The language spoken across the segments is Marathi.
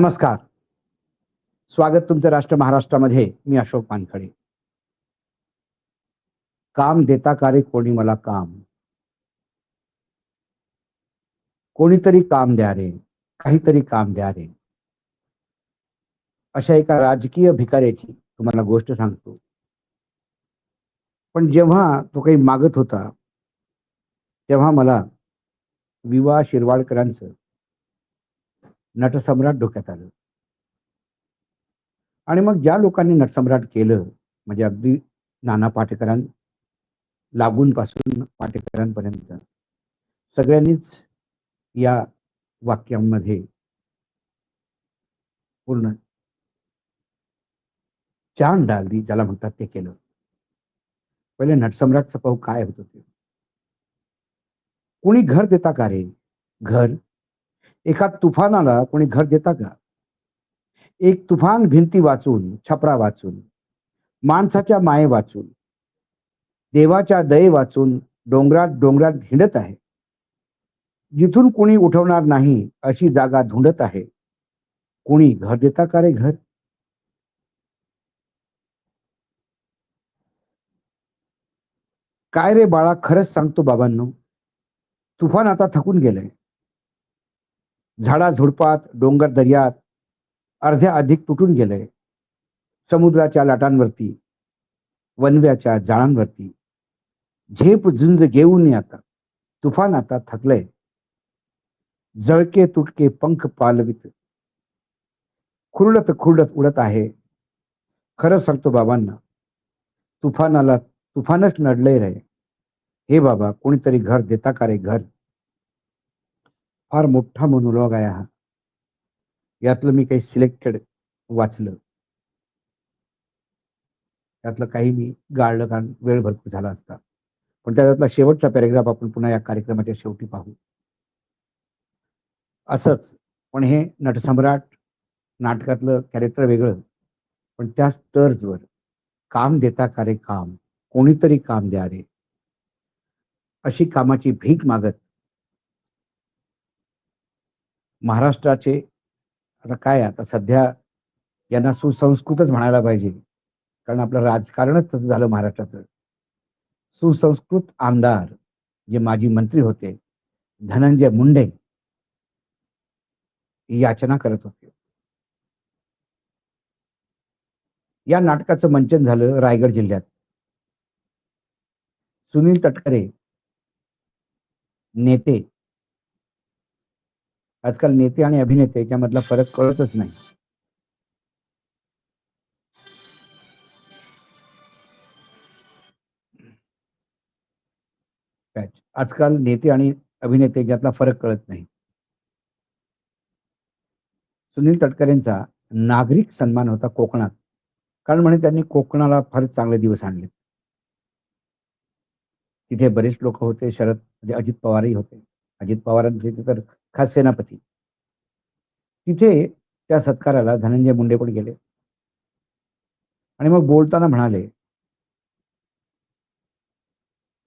नमस्कार. स्वागत तुमचं राष्ट्र महाराष्ट्रामध्ये. मी अशोक पानखडे. काम देता का रे कोणी मला काम? कोणीतरी काम द्या रे. काहीतरी काम द्या रे. अशा एका राजकीय भिकाऱ्याची तुम्हाला गोष्ट सांगतो. पण जेव्हा तो काही मागत होता तेव्हा मला विवा शिरवाडकरांचं नटसम्राट डोक्यात आलं. आणि मग ज्या लोकांनी नटसम्राट केलं म्हणजे अगदी नाना पाटेकरां लागून पासून पाटेकरांपर्यंत सगळ्यांनीच या वाक्यांमध्ये पूर्ण चान डाल ज्याला म्हणतात ते केलं. पहिले नटसम्राटचं पाहू काय होत ते. कोणी घर देता का रे? घर एका तुफानाला कोणी घर देता का? एक तुफान भिंती वाचून छपरा वाचून माणसाच्या माये वाचून देवाच्या दये वाचून डोंगरात डोंगरात हिंडत आहे. जिथून कोणी उठवणार नाही अशी जागा धुंडत आहे. कोणी घर देता का रे घर? काय रे बाळा खरंच सांगतो बाबांनो तुफान आता थकून गेलंय. झाडा झुडपात डोंगर दर्यात अर्ध्या अधिक तुटून गेलंय समुद्राच्या लाटांवरती वनव्याच्या जाळांवरती झेप झुंज घेऊन आता तुफान आता थकलंय. जळके तुटके पंख पालवित. खुरडत खुरडत उडत आहे. खरं सांगतो बाबांना तुफानाला तुफानच नडलंय रे. हे बाबा कोणीतरी घर देता का रे घर? फार मोठा मोनोलॉग आहे हा. यातलं मी काही सिलेक्टेड वाचलं. त्यातलं काही मी गाळलं कारण वेळ भरपूर झाला असता. पण त्यातला शेवटचा पॅरेग्राफ आपण पुन्हा या कार्यक्रमाच्या शेवटी पाहू. असंच पण हे नटसम्राट नाटकातलं कॅरेक्टर वेगळं. पण त्याच तर्जवर काम देता का रे काम? कोणीतरी काम द्या रे. अशी कामाची भीक मागत महाराष्ट्राचे आता काय आता सध्या यांना सुसंस्कृतच म्हणायला पाहिजे. कारण आपलं राजकारणच तसं झालं महाराष्ट्राचं. सुसंस्कृत आमदार जे माजी मंत्री होते धनंजय मुंडे याचना करत होते. या नाटकाचं मंचन झालं रायगड जिल्ह्यात. सुनील तटकरे नेते आजकाल नेते आणि अभिनेते याच्यामधला फरक कळतच नाही. आजकाल नेते आणि अभिनेते यातला फरक कळत नाही. सुनील तटकरेंचा नागरिक सन्मान होता कोकणात. कारण म्हणे त्यांनी कोकणाला फार चांगले दिवस आणले तिथे बरेच लोक होते शरद म्हणजे अजित पवारही होते. अजित पवारांचे तर खास सेनापती. तिथे त्या सत्काराला धनंजय मुंडे पण गेले. आणि मग बोलताना म्हणाले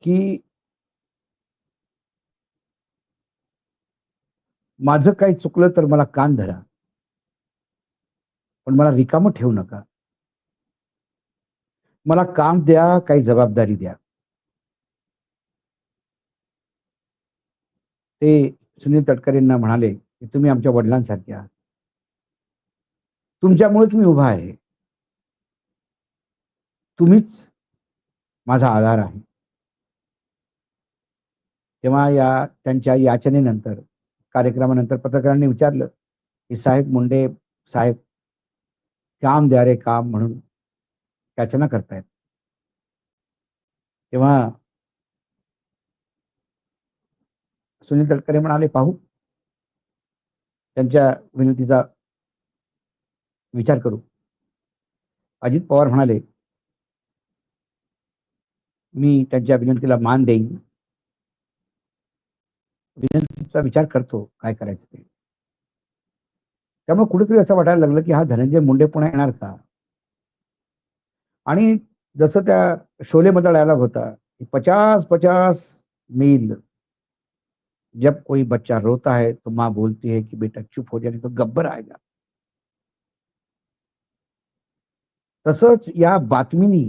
की माझं काही चुकलं तर मला कान धरा. पण मला रिकामं ठेवू नका. मला काम द्या काही जबाबदारी द्या. ते सुनील तटकरेंना म्हणाले की तुम्ही आमच्या वडिलांसारखे आहात. तुमच्यामुळेच मी उभा आहे. तुम्हीच माझा आधार आहे. तेव्हा या त्यांच्या याचनेनंतर कार्यक्रमानंतर पत्रकारांनी विचारलं की साहेब मुंडे साहेब काम द्या रे काम म्हणून याचना करतायत. तेव्हा सुनील तटकरे म्हणाले पाहू. त्यांच्या विनंतीचा विचार करू. अजित पवार म्हणाले मी त्यांच्या विनंतीला मान देईन. विनंतीचा विचार करतो काय करायचं ते. त्यामुळे कुठेतरी असं वाटायला लागलं की हा धनंजय मुंडे पुन्हा येणार का? आणि जसं त्या शोलेमधला डायलॉग होता पचास पचास मील जब कोई बच्चा रोता है तो माँ बोलती है कि बेटा चुप हो जाने तो गब्बर आएगा। तसच या बातमीनी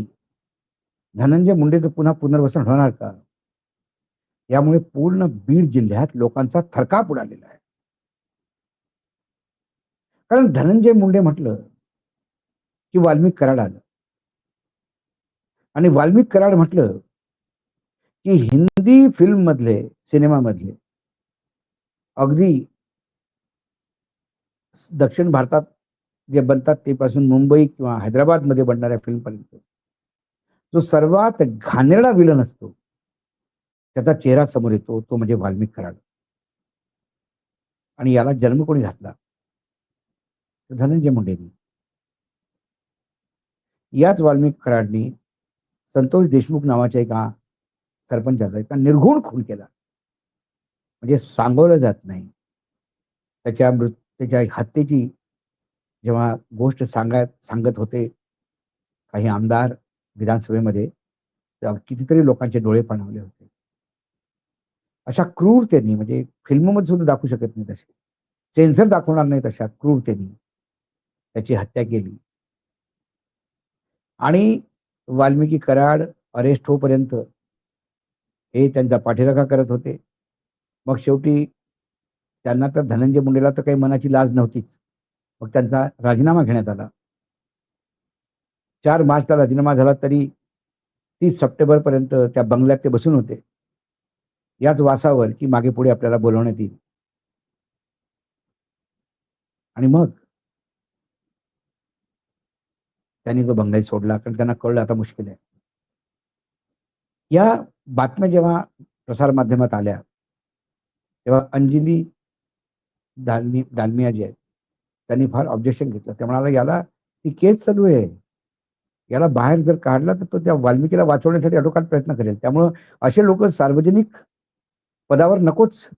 धनंजय मुंडेचं पुन्हा पुनर्वसन होणार का? यामुळे पूर्ण बीड जिल्ह्यात लोकांचा थरकाप उडालेला आहे. कारण धनंजय मुंडे म्हटलं की वाल्मिक कराड आलं. आणि वाल्मिक कराड म्हटलं की हिंदी फिल्म मधले सिनेमा मधले अगदी दक्षिण भारतात जे बनतात ते पासून मुंबई किंवा हैदराबादमध्ये बनणाऱ्या फिल्मपर्यंत. जो सर्वात घाणेरडा विलन असतो त्याचा चेहरा समोर येतो तो म्हणजे वाल्मिक कराड. आणि याला जन्म कोणी घातला? धनंजय मुंडेंनी. याच वाल्मिक कराडनी संतोष देशमुख नावाच्या एका सरपंचाचा एका निर्घुण खून केला. म्हणजे सांगवलं जात नाही. त्याच्या मृत त्याच्या हत्येची जेव्हा गोष्ट सांगाय सांगत होते काही आमदार विधानसभेमध्ये कितीतरी लोकांचे डोळे पाणवले होते. अशा क्रूरतेने म्हणजे फिल्ममध्ये सुद्धा दाखवू शकत नाही तसे. सेन्सर दाखवणार नाही तशा क्रूरतेने. त्याची हत्या केली. आणि वाल्मिकी कराड अरेस्ट होपर्यंत हे त्यांचा पाठीराखा करत होते. मग शेवटी त्यांना तर धनंजय मुंडेला तर काही मनाची लाज नव्हतीच. मग त्यांचा राजीनामा घेण्यात आला. चार मार्चला राजीनामा झाला तरी तीस सप्टेंबर पर्यंत त्या बंगल्यात ते बसून होते. याच वासावर की मागे पुढे आपल्याला बोलवण्यात येईल. आणि मग त्यांनी तो बंगला सोडला कारण त्यांना कळलं आता मुश्किल आहे. या बातम्या जेव्हा प्रसार माध्यमात आल्या तेव्हा अंजली दालमी दालमिया जे आहेत. त्यांनी फार ऑब्जेक्शन घेतलं. त्या म्हणाला याला ती केस चालू आहे. याला बाहेर जर काढला तर तो त्या वाल्मिकीला वाचवण्यासाठी अडोकाट प्रयत्न करेल. त्यामुळं असे लोक सार्वजनिक पदावर नकोच.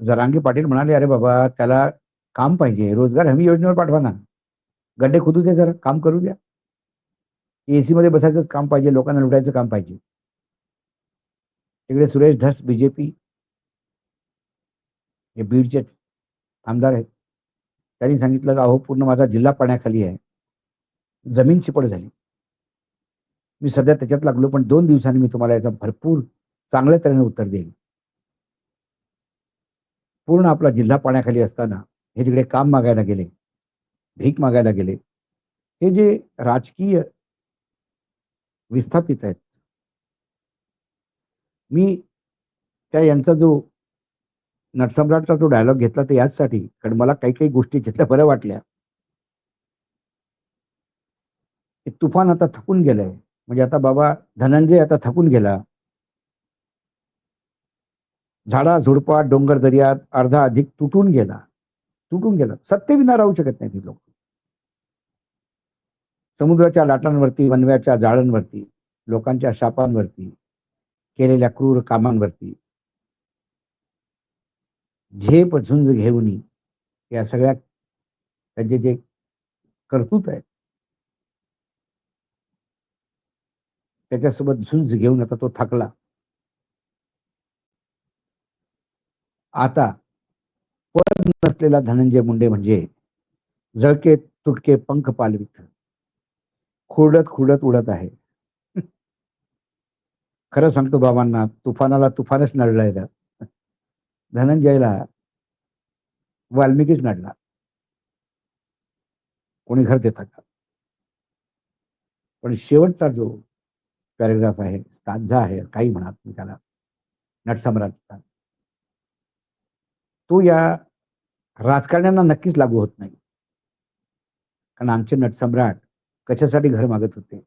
जरांगी पाटील म्हणाले अरे बाबा त्याला काम पाहिजे. रोजगार हमी योजनेवर पाठवा ना. गड्डे खोदू द्या जरा. काम करू द्या. एसी मध्ये बसायचंच काम पाहिजे. लोकांना लुटायचं काम पाहिजे. तिकडे सुरेश धस बीजेपी हे बीडचे आमदार आहेत. त्यांनी सांगितलं की अहो पूर्ण माझा जिल्हा पाण्याखाली आहे. जमीन चिपड झाली. मी सध्या त्याच्यात लागलो पण दोन दिवसांनी मी तुम्हाला याचा भरपूर चांगल्या तऱ्हेने उत्तर देईल पूर्ण आपला जिल्हा पाण्याखाली असताना हे तिकडे काम मागायला गेले भीक मागायला गेले. हे जे राजकीय विस्थापित आहेत. मी त्या यांचा जो नटसम्राटचा जो डायलॉग घेतला ते याचसाठी. कारण मला काही काही गोष्टी जिथल्या बऱ्या वाटल्या. तुफान आता थकून गेलंय. म्हणजे आता बाबा धनंजय आता थकून गेला. झाडा झुडपा डोंगर दर्यात अर्धा अधिक तुटून गेला. तुटून गेला. सत्तेविना राहू शकत नाही ती लोक. समुद्राच्या लाटांवरती वनव्याच्या जाळांवरती लोकांच्या शापांवरती केलेल्या क्रूर कामांवरती झेप झुंज घेऊन या सगळ्या त्यांचे जे कर्तृत्व आहे त्याच्यासोबत झुंज घेऊन आता तो थकला. आता पद नसलेला धनंजय मुंडे म्हणजे जळके तुटके पंख पालवित. खुडत खुडत उडत आहे. खरं सांगतो बाबांना तुफानाला तुफानच नडलाय धनंजयला वाल्मिकीच नडणार कोणी घर देता का? पण शेवटचा जो पॅरेग्राफ आहे स्तांझा आहे काही म्हणा तुम्ही त्याला नटसम्राट तो या राजकारण्यांना नक्कीच लागू होत नाही. कारण आमचे नटसम्राट कशासाठी घर मागत होते?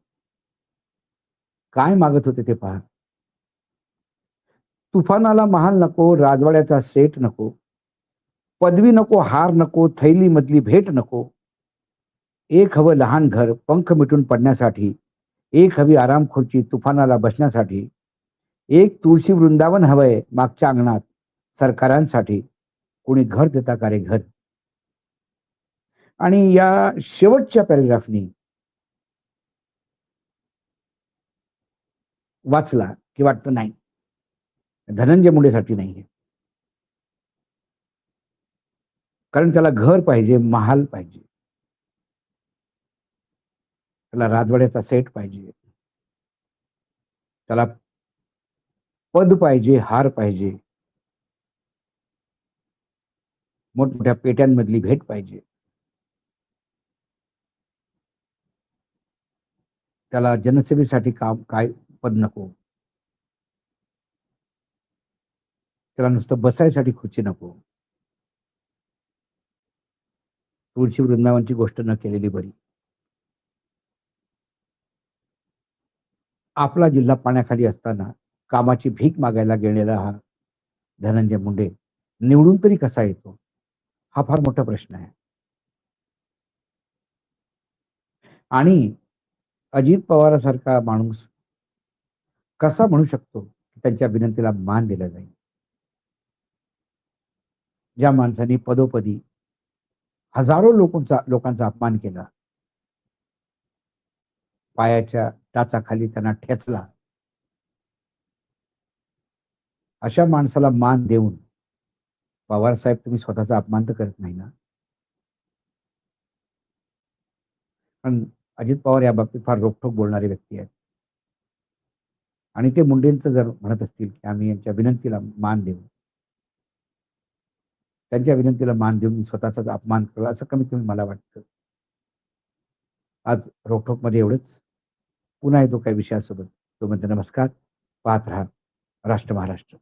काय मागत होते ते पहा. तुफानाला महाल नको राजवाड्याचा सेट नको पदवी नको हार नको थैली मधली भेट नको. एक हवं लहान घर पंख मिटून पडण्यासाठी. एक हवी आराम खुर्ची तुफानाला बसण्यासाठी. एक तुळशी वृंदावन हवंय मागच्या अंगणात सरकारांसाठी. कोणी घर देता का रे घर? आणि या शेवटच्या पॅरेग्राफनी वाचला की वाटतं नाही. धनंजय मुंडेसाठी नाहीये. कारण त्याला घर पाहिजे महाल पाहिजे. त्याला राजवाड्याचा सेट पाहिजे. त्याला पद पाहिजे हार पाहिजे. मोठमोठ्या पेट्यांमधली भेट पाहिजे. त्याला जनसेवेसाठी काम काय पद नको. त्याला नुसतं बसायसाठी खुर्ची नको. तुळशी वृंदावनची गोष्ट न केलेली बरी. आपला जिल्हा पाण्याखाली असताना कामाची भीक मागायला गेलेला हा धनंजय मुंडे निवडून तरी कसा येतो? हा फार मोठा प्रश्न आहे. आणि अजित पवारासारखा माणूस कसा म्हणू शकतो की त्यांच्या विनंतीला मान दिला जाईल? ज्या माणसाने पदोपदी हजारो लोकांचा लोकांचा अपमान केला. पायाच्या टाचाखाली त्यांना ठेचला. अशा माणसाला मान देऊन पवार साहेब तुम्ही स्वतःचा अपमान तर करत नाही ना? पण अजित पवार या बाबतीत फार रोखोक बोलणारे व्यक्ती आहेत. आणि ते मुंडेंचं जर म्हणत असतील की आम्ही यांच्या विनंतीला मान देऊ त्यांच्या विनंतीला मान देऊन स्वतःचाच अपमान केला असं कमीत कमी मला वाटतं. आज रोखोकमध्ये एवढंच. पुन्हा येतो काही विषयासोबत. तो म्हणते नमस्कार. पाहत राहा. राष्ट्र महाराष्ट्र.